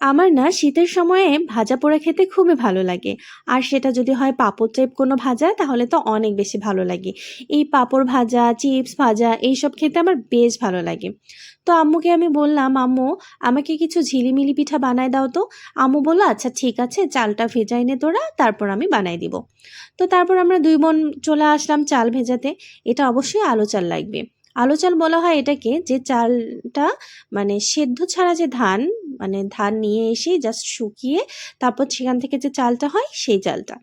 আমার না শীতের সময়ে ভাজা পোড়া খেতে খুবই ভালো লাগে। আর সেটা যদি হয় পাঁপড় টাইপ কোনো ভাজা, তাহলে তো অনেক বেশি ভালো লাগে। এই পাঁপড় ভাজা, চিপস ভাজা, এইসব খেতে আমার বেশ ভালো লাগে। তো আম্মুকে আমি বললাম, আম্মু, আমাকে কিছু ঝিলিমিলি পিঠা বানায় দাও তো। আম্মু বলল আচ্ছা ঠিক আছে, চালটা ভেজাই নে তোরা, তারপর আমি বানাই দিব। তো তারপর আমরা দুই বোন চলে আসলাম চাল ভেজাতে। এটা অবশ্যই আলো চাল লাগবে। আলো চাল বলা হয় এটাকে যে চালটা মানে সেদ্ধ ছাড়া যে ধান মানে ধান নিয়ে এসে জাস্ট শুকিয়ে তারপর সেখান থেকে যে চালটা হয় সেই চালটা।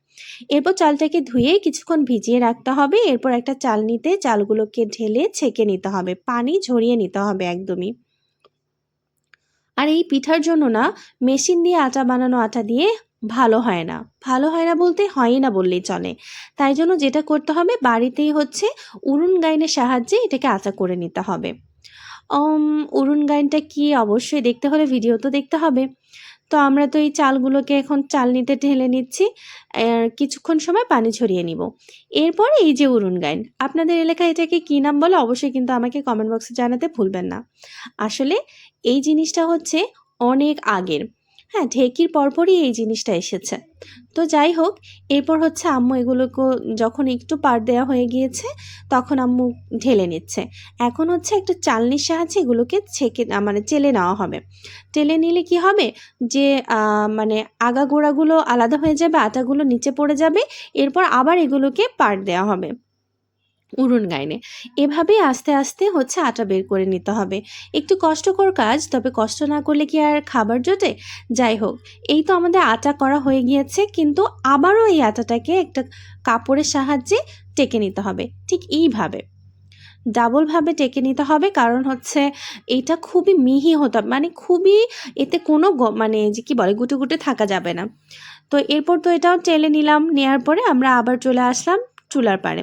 এরপর চালটাকে ধুয়ে কিছুক্ষণ ভিজিয়ে রাখতে হবে। এরপর একটা চাল নিতে চালগুলোকে ঢেলে ছেঁকে নিতে হবে। পানি ঝরিয়ে নিতে হবে একদমই। আর এই পিঠার জন্য না, মেশিন দিয়ে আটা বানানো আটা দিয়ে ভালো হয় না। ভালো হয় না বলতে হয়ই না বললেই চলে। তাই জন্য যেটা করতে হবে, বাড়িতেই হচ্ছে উড়ুন গাইনের সাহায্যে এটাকে আটা করে নিতে হবে। উড়ুন গাইনটা কি? অবশ্যই দেখতে হলে ভিডিও তো দেখতে হবে। তো আমরা তো এই চালগুলোকে এখন চাল নিতে ঢেলে নিচ্ছি কিছুক্ষণ সময় পানি ছড়িয়ে নিব। এরপর এই যে উড়ুন গাইন, আপনাদের এলাকায় এটাকে কী নাম বলে? অবশ্যই কিন্তু আমাকে কমেন্ট বক্সে জানাতে ভুলবেন না। আসলে এই জিনিসটা হচ্ছে অনেক আগের। হ্যাঁ ঢেকির পরপরই এই জিনিসটা এসেছে। তো যাই হোক, এরপর হচ্ছে আম্মু এগুলোকে যখন একটু পার দেওয়া হয়ে গিয়েছে, তখন আম্মু ঢেলে নিচ্ছে। এখন হচ্ছে একটা চালনির সাহায্যে এগুলোকে ছেঁকে মানে চেলে নেওয়া হবে। টেলে নিলে কি হবে? যে মানে আগা গোড়াগুলো আলাদা হয়ে যাবে, আটাগুলো নিচে পড়ে যাবে, এরপর আবার এগুলোকে পাট দেওয়া হবে। উড়ুন গাইনে। এভাবেই আস্তে আস্তে হচ্ছে আটা বের করে নিতে হবে। একটু কষ্টকর কাজ, তবে কষ্ট না করলে কি আর খাবার জোটে? যাই হোক, এই তো আমাদের আটা করা হয়ে গিয়েছে, কিন্তু আবারও এই আটাটাকে একটা কাপড়ের সাহায্যে টেকে নিতে হবে, ঠিক এইভাবে। ডাবলভাবে টেকে নিতে হবে, কারণ হচ্ছে এটা খুবই মিহি হতে হবে মানে খুবই এতে কোনো মানে যে কী বলে, গুটে গুটে থাকা যাবে না। তো এরপর তো এটাও টেলে নিলাম নেওয়ার পরে আমরা আবার চলে আসলাম চুলার পারে।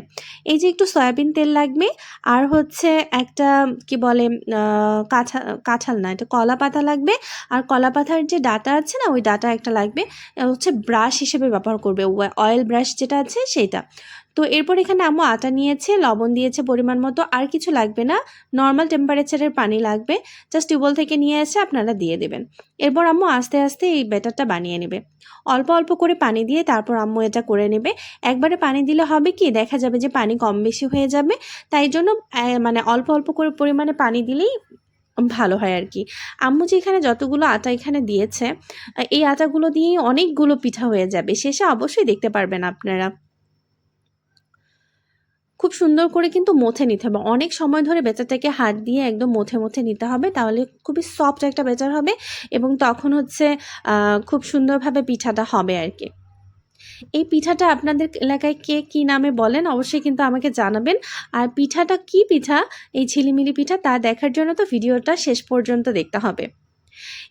এই যে একটু সয়াবিন তেল লাগবে, আর হচ্ছে একটা, কি বলে কাঁচা কাঁঠা কাঁঠাল না, এটা কলা পাতা লাগবে। আর কলা পাতার যে ডাটা আছে না, ওই ডাটা একটা লাগবে হচ্ছে ব্রাশ হিসেবে ব্যবহার করবে। অয়েল ব্রাশ যেটা আছে সেটা তো এরপর এখানে আম্মু আটা নিয়েছে, লবণ দিয়েছে পরিমাণ মতো, আর কিছু লাগবে না। নর্মাল টেম্পারেচারের পানি লাগবে। জাস্ট টিউবওয়েল থেকে নিয়ে এসে আপনারা দিয়ে দেবেন। এরপর আম্মু আস্তে আস্তে এই ব্যাটারটা বানিয়ে নেবে। অল্প অল্প করে পানি দিয়ে তারপর আম্মু এটা করে নেবে। একবারে পানি দিলে হবে কি, দেখা যাবে যে পানি কম বেশি হয়ে যাবে। তাই জন্য মানে অল্প অল্প করে পরিমাণে পানি দিলেই ভালো হয় আর কি। আম্মু যে এখানে যতগুলো আটা এখানে দিয়েছে এই আটাগুলো দিয়েই অনেকগুলো পিঠা হয়ে যাবে। শেষে অবশ্যই দেখতে পারবেন আপনারা। খুব সুন্দর করে কিন্তু মথে নিতে হবে। অনেক সময় ধরে বেচাটাকে হাত দিয়ে একদম মথে মথে নিতে হবে, তাহলে খুবই সফট একটা বেচার হবে এবং তখন হচ্ছে খুব সুন্দরভাবে পিঠাটা হবে আর কি। এই পিঠাটা আপনাদের এলাকায় কে কি নামে বলেন অবশ্যই কিন্তু আমাকে জানাবেন। আর পিঠাটা কি পিঠা? এই ঝিলিমিলি পিঠা তা দেখার জন্য তো ভিডিওটা শেষ পর্যন্ত দেখতে হবে।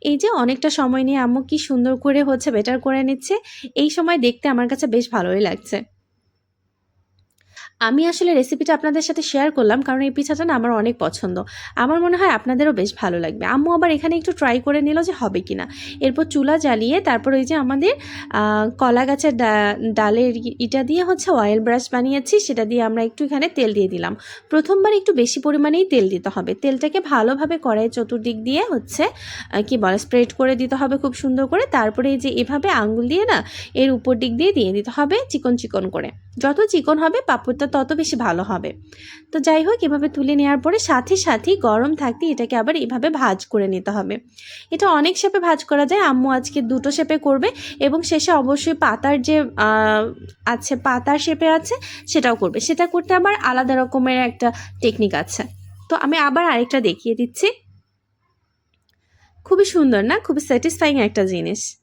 এই যে অনেকটা সময় নিয়ে আম্মু কি সুন্দর করে হচ্ছে বেটার করে নিচ্ছে, এই সময় দেখতে আমার কাছে বেশ ভালোই লাগছে। আমি আসলে রেসিপিটা আপনাদের সাথে শেয়ার করলাম, কারণ এই পিঠাটা না আমার অনেক পছন্দ। আমার মনে হয় আপনাদেরও বেশ ভালো লাগবে। আম্মু আবার এখানে একটু ট্রাই করে নিল যে হবে কিনা। এরপর চুলা জ্বালিয়ে তারপর ওই যে আমাদের কলা গাছের ডালের ইটা দিয়ে হচ্ছে অয়েল ব্রাশ বানিয়েছি, সেটা দিয়ে আমরা একটু এখানে তেল দিয়ে দিলাম। প্রথমবার একটু বেশি পরিমাণেই তেল দিতে হবে। তেলটাকে ভালোভাবে কড়াই চতুর্দিক দিয়ে হচ্ছে কি বলে স্প্রেড করে দিতে হবে খুব সুন্দর করে। তারপরে এই যে এভাবে আঙুল দিয়ে না, এর উপর দিক দিয়ে দিয়ে দিতে হবে চিকন চিকন করে। যত চিকন হবে, পাপড়টা তত বেশি ভালো হবে। তো যাই হোক, এভাবে তুলে নেওয়ার পরে সাথে সাথেই গরম থাকতে এটাকে আবার এভাবে ভাজ করে নিতে হবে। এটা অনেক শেপে ভাজ করা যায়, আম্মু আজকে দুটো শেপে করবে এবং শেষে অবশ্যই পাতার যে আছে, পাতার শেপে আছে, সেটাও করবে। সেটা করতে আবার আলাদা রকমের একটা টেকনিক আছে। তো আমি আবার আরেকটা দেখিয়ে দিচ্ছি। খুবই সুন্দর না? খুবই স্যাটিসফাইং একটা জিনিস।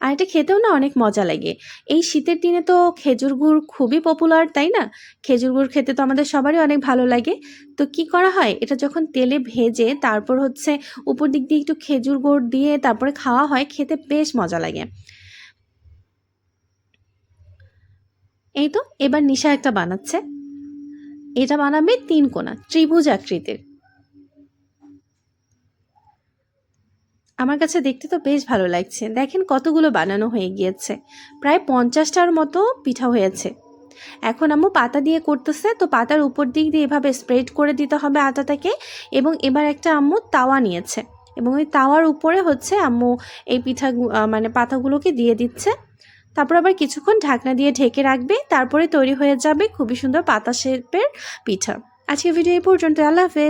আর এটা খেতেও না অনেক মজা লাগে। এই শীতের দিনে তো খেজুর গুড় খুবই পপুলার তাই না? খেজুর গুড় খেতে তো আমাদের সবারই অনেক ভালো লাগে। তো কি করা হয়? এটা যখন তেলে ভেজে তারপর হচ্ছে উপর দিক দিয়ে একটু খেজুর গুড় দিয়ে তারপরে খাওয়া হয়, খেতে বেশ মজা লাগে। এই তো, এবার নিশা একটা বানাচ্ছে। এটা বানাবে তিন কোনা, ত্রিভুজ আকৃতির। আমার কাছে দেখতে তো বেশ ভালো লাগছে। দেখেন কতগুলো বানানো হয়ে গিয়েছে। প্রায় পঞ্চাশটার মতো পিঠা হয়েছে। এখন আম্মু পাতা দিয়ে করতেছে, তো পাতার উপর দিক দিয়ে এভাবে স্প্রেড করে দিতে হবে আটাটাকে এবং এবার একটা আম্মু তাওয়া নিয়েছে। এবং ওই তাওয়ার উপরে হচ্ছে আম্মু এই পিঠা মানে পাতাগুলোকে দিয়ে দিচ্ছে। তারপর আবার কিছুক্ষণ ঢাকনা দিয়ে ঢেকে রাখবে, তারপরে তৈরি হয়ে যাবে খুবই সুন্দর পাতা শেপের পিঠা। আজকে ভিডিও এই পর্যন্ত আল্লাহ হাফেজ।